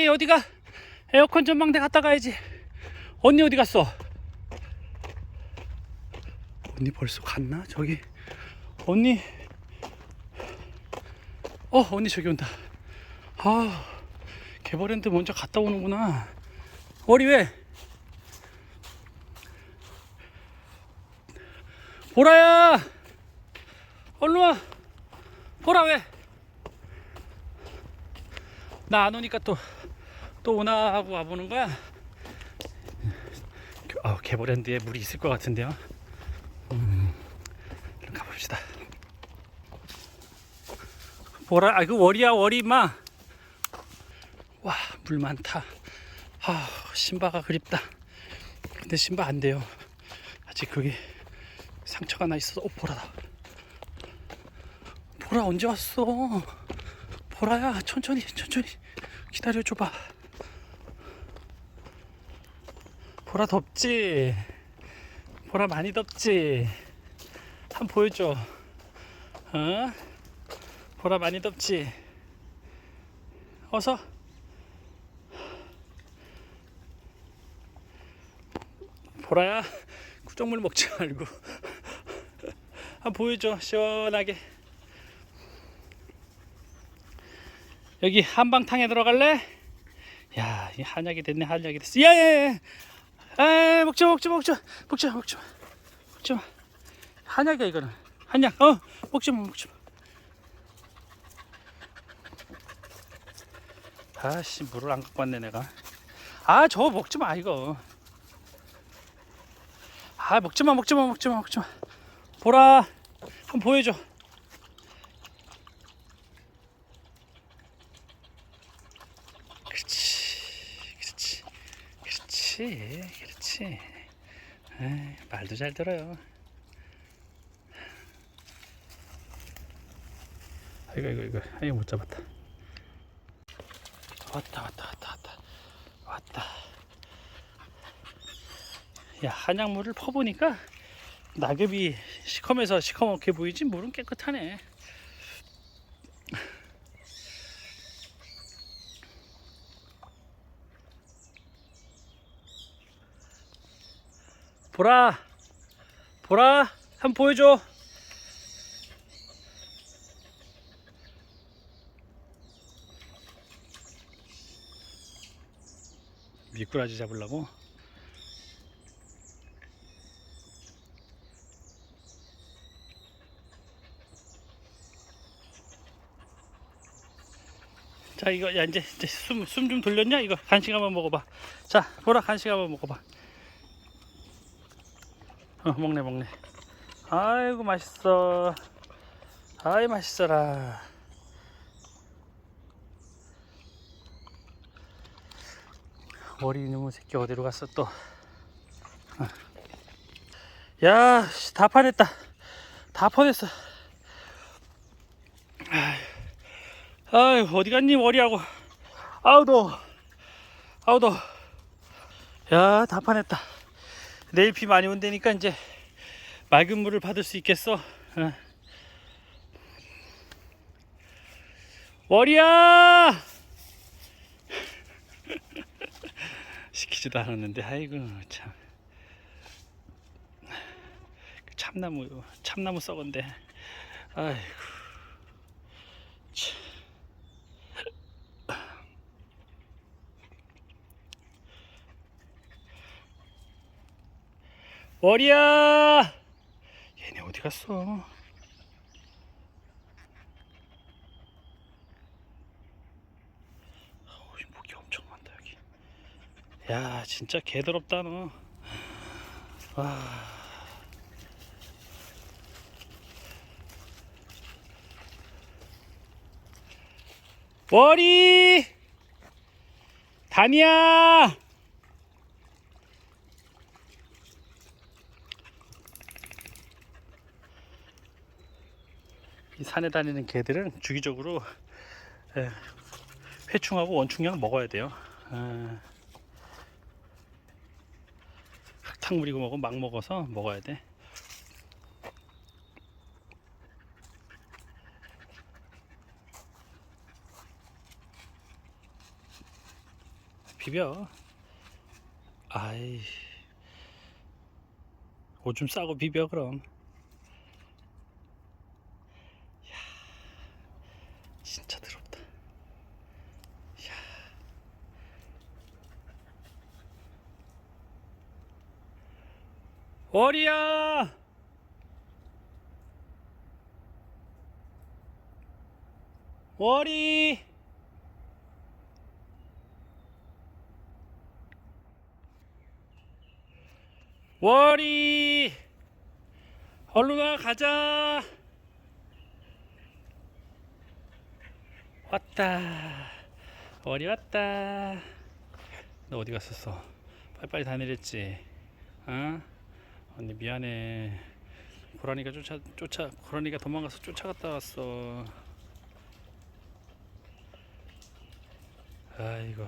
어디가? 에어컨 전망대 갔다 가야지. 언니 어디 갔어? 언니 벌써 갔나? 저기 언니. 어, 언니 저기 온다. 아, 개버랜드 먼저 갔다 오는구나. 머리 왜? 보라야! 얼른 와! 보라 왜? 나 안 오니까 또, 또 오나 하고 와보는 거야? 어, 개버랜드에 물이 있을 것 같은데요? 음, 가봅시다. 보라, 아, 그 월이야, 월이, 임마. 와, 물 많다. 아, 신바가 그립다. 근데 신바 안 돼요. 아직 거기 상처가 나 있어서, 어, 보라다. 보라 언제 왔어? 보라야, 천천히, 천천히 기다려줘봐. 보라 덥지? 보라 많이 덥지? 한번 보여줘. 어? 보라 많이 덥지? 어서. 보라야, 구정물 먹지 말고. 한번 보여줘, 시원하게. 여기 한방탕에 들어갈래? 야, 이 한약이 됐네, 한약이 됐어. 야. 에, 먹지 마, 먹지 마, 먹지 마, 먹지 마, 먹지 마, 먹지 마. 한약이야 이거는. 한약. 어, 먹지 마, 먹지 마. 아씨, 물을 안 갖고 왔네 내가. 아, 저거 먹지 마 이거. 아, 먹지 마, 먹지 마, 먹지 마, 먹지 마. 보라, 한번 보여줘. 그렇지, 그렇지, 그렇지, 그렇지. 에이, 말도 잘 들어요. 이거 이거 이거 이거 못 잡았다. 왔다 왔다 왔다 왔다 왔다. 야 한약물을 퍼보니까 낙엽이 시커매서 시커멓게 보이지 물은 깨끗하네. 보라 보라 한번 보여줘. 미꾸라지 잡으려고? 자 이거 야 이제 숨숨좀 돌렸냐? 이거 간식 한번 먹어봐. 자 보라 간식 한번 먹어봐 어, 먹네 먹네 아이고 맛있어 아이 맛있어라 머리 이놈의 새끼 어디로 갔어 또 어. 야, 씨, 다 파냈다. 다 파냈어. 아유, 어디 갔니, 머리하고. 아우, 더. 아우, 더. 야, 다 파냈다. 내일 비 많이 온다니까 이제 맑은 물을 받을 수 있겠어. 어. 머리야! 시키지도 않았는데, 아이고, 참. 그 참나무, 참나무 썩은데. 아이고. 참. 머리야! 얘네 어디 갔어? 목이 엄청 많다 여기. 야, 진짜 개더럽다 너. 와. 머리! 다니야! 이 산에 다니는 개들은 주기적으로 에, 회충하고 원충약 먹어야 돼요. 에, 흙탕 무리고 먹으면 막 먹어서 먹어야 돼. 비벼. 아이. 오줌 싸고 비벼 그럼. 진짜 더럽다. 야. 월이야. 월이. 월이 얼른 와 가자 왔다. 월이 왔다. 너 어디 갔었어? 빨리빨리 다 내렸지? 어? 언니 미안해. 고라니가 쫓아 쫓아 고라니가 도망가서 쫓아갔다 왔어. 아이고.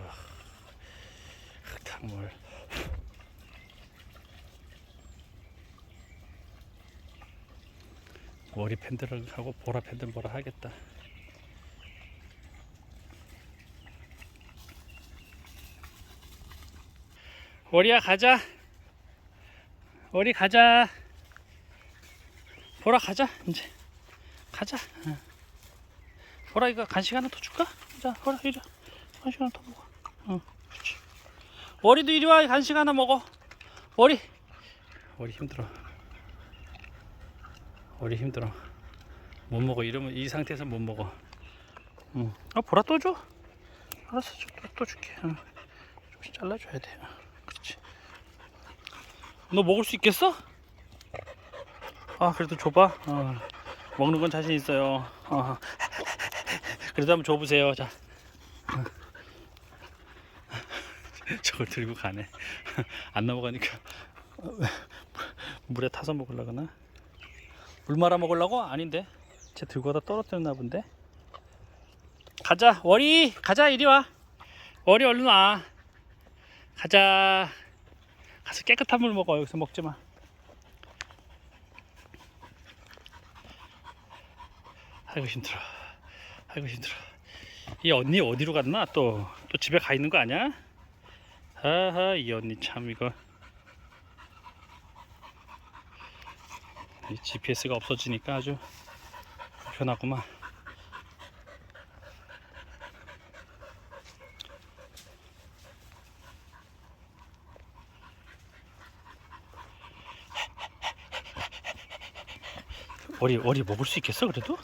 흙탕물. 머리 팬들을 하고 보라 팬들 뭐라 하겠다. 머리야 가자. 머리 가자. 보라 가자 이제 가자. 응. 보라 이거 간식 하나 더 줄까? 자 보라 이리 와. 간식 하나 더 먹어. 응, 그렇지. 머리도 이리 와 간식 하나 먹어. 머리. 머리 힘들어. 머리 힘들어. 못 먹어. 이러면 이 상태에서 못 먹어. 응. 아 보라 또 줘. 알았어, 줘. 또, 또 줄게. 응. 조금씩 잘라줘야 돼. 너 먹을 수 있겠어? 아 그래도 줘봐. 어. 먹는 건 자신 있어요. 어. 그래도 한번 줘보세요. 자. 저걸 들고 가네. 안 넘어가니까 물에 타서 먹으려거나. 물 말아 먹으려고? 아닌데. 쟤 들고 가다 떨어뜨렸나 본데. 가자, 월이, 가자, 이리 와. 월이 얼른 와. 가자. 가서 깨끗한 물 먹어. 여기서 먹지 마. 아이고 힘들어. 아이고 힘들어. 이 언니 어디로 갔나? 또, 또 집에 가 있는 거 아니야? 하하, 이 언니 참 이거. 이 GPS가 없어지니까 아주 불편하구만. 어리 어리 먹을 수 있겠어 그래도?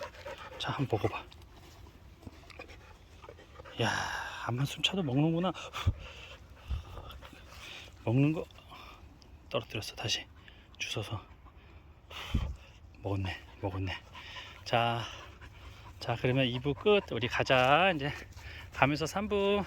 자 한번 먹어봐. 야 한번 숨차도 먹는구나. 먹는 거 떨어뜨렸어 다시 주워서. 먹었네 먹었네 자, 자 그러면 2부 끝 우리 가자 이제 가면서 3부